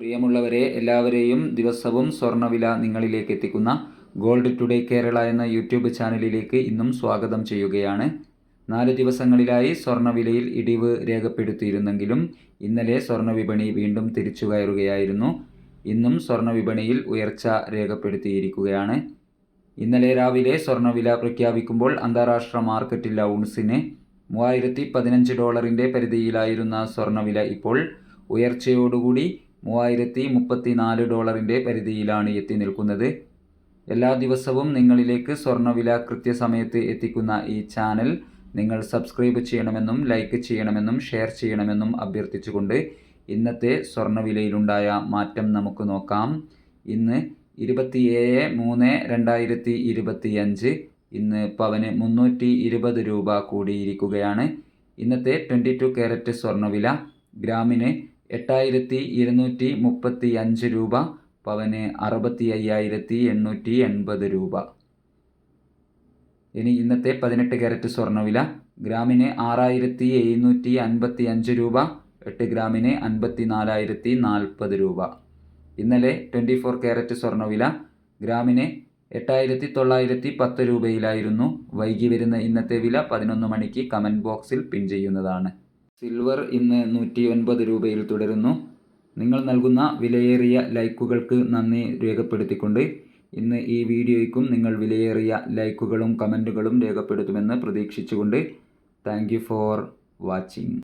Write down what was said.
പ്രിയമുള്ളവരെ എല്ലാവരെയും ദിവസവും സ്വർണവില നിങ്ങളിലേക്ക് എത്തിക്കുന്ന ഗോൾഡ് ടുഡേ കേരള എന്ന യൂട്യൂബ് ചാനലിലേക്ക് ഇന്നും സ്വാഗതം ചെയ്യുകയാണ്. നാല് ദിവസങ്ങളിലായി സ്വർണവിലയിൽ ഇടിവ് രേഖപ്പെടുത്തിയിരുന്നെങ്കിലും ഇന്നലെ സ്വർണ വിപണി വീണ്ടും തിരിച്ചു കയറുകയായിരുന്നു. ഇന്നും സ്വർണ വിപണിയിൽ ഉയർച്ച രേഖപ്പെടുത്തിയിരിക്കുകയാണ്. ഇന്നലെ രാവിലെ സ്വർണവില പ്രഖ്യാപിക്കുമ്പോൾ അന്താരാഷ്ട്ര മാർക്കറ്റിൽ ഔൺസിന് മൂവായിരത്തി പതിനഞ്ച് ഡോളറിന്റെ പരിധിയിലായിരുന്ന സ്വർണവില ഇപ്പോൾ ഉയർച്ചയോടുകൂടി മൂവായിരത്തി മുപ്പത്തി നാല് ഡോളറിന്റെ പരിധിയിലാണ് എത്തി നിൽക്കുന്നത്. എല്ലാ ദിവസവും നിങ്ങളിലേക്ക് സ്വർണവില കൃത്യസമയത്ത് എത്തിക്കുന്ന ഈ ചാനൽ നിങ്ങൾ സബ്സ്ക്രൈബ് ചെയ്യണമെന്നും ലൈക്ക് ചെയ്യണമെന്നും ഷെയർ ചെയ്യണമെന്നും അഭ്യർത്ഥിച്ചുകൊണ്ട് ഇന്നത്തെ സ്വർണവിലയിലുണ്ടായ മാറ്റം നമുക്ക് നോക്കാം. ഇന്ന് ഇരുപത്തിയേഴ് മൂന്ന് രണ്ടായിരത്തി ഇരുപത്തി അഞ്ച് ഇന്ന് പവന് മുന്നൂറ്റി ഇരുപത് രൂപ കൂടിയിരിക്കുകയാണ്. ഇന്നത്തെ ട്വന്റി ടു ക്യാരറ്റ് സ്വർണവില ഗ്രാമിന് എട്ടായിരത്തി ഇരുന്നൂറ്റി മുപ്പത്തി അഞ്ച് രൂപ പവന് അറുപത്തി അയ്യായിരത്തി എണ്ണൂറ്റി എൺപത് രൂപ. ഇനി ഇന്നത്തെ പതിനെട്ട് ക്യാരറ്റ് സ്വർണവില ഗ്രാമിന് ആറായിരത്തി എഴുന്നൂറ്റി അൻപത്തി അഞ്ച് രൂപ എട്ട് ഗ്രാമിന് അൻപത്തി നാലായിരത്തി നാൽപ്പത് രൂപ. ഇന്നലെ ട്വന്റി ഫോർ ക്യാരറ്റ് സ്വർണവില ഗ്രാമിന് എട്ടായിരത്തി തൊള്ളായിരത്തി പത്ത് രൂപയിലായിരുന്നു. വൈകി വരുന്ന ഇന്നത്തെ വില പതിനൊന്ന് മണിക്ക് കമന്റ് ബോക്സിൽ പിൻ ചെയ്യുന്നതാണ്. സിൽവർ ഇന്ന് നൂറ്റി ഒൻപത് രൂപയിൽ തുടരുന്നു. നിങ്ങൾ നൽകുന്ന വിലയേറിയ ലൈക്കുകൾക്ക് നന്ദി രേഖപ്പെടുത്തിക്കൊണ്ട് ഇന്ന് ഈ വീഡിയോയ്ക്കും നിങ്ങൾ വിലയേറിയ ലൈക്കുകളും കമന്റുകളും രേഖപ്പെടുത്തുമെന്ന് പ്രതീക്ഷിച്ചുകൊണ്ട് താങ്ക് ഫോർ വാച്ചിങ്.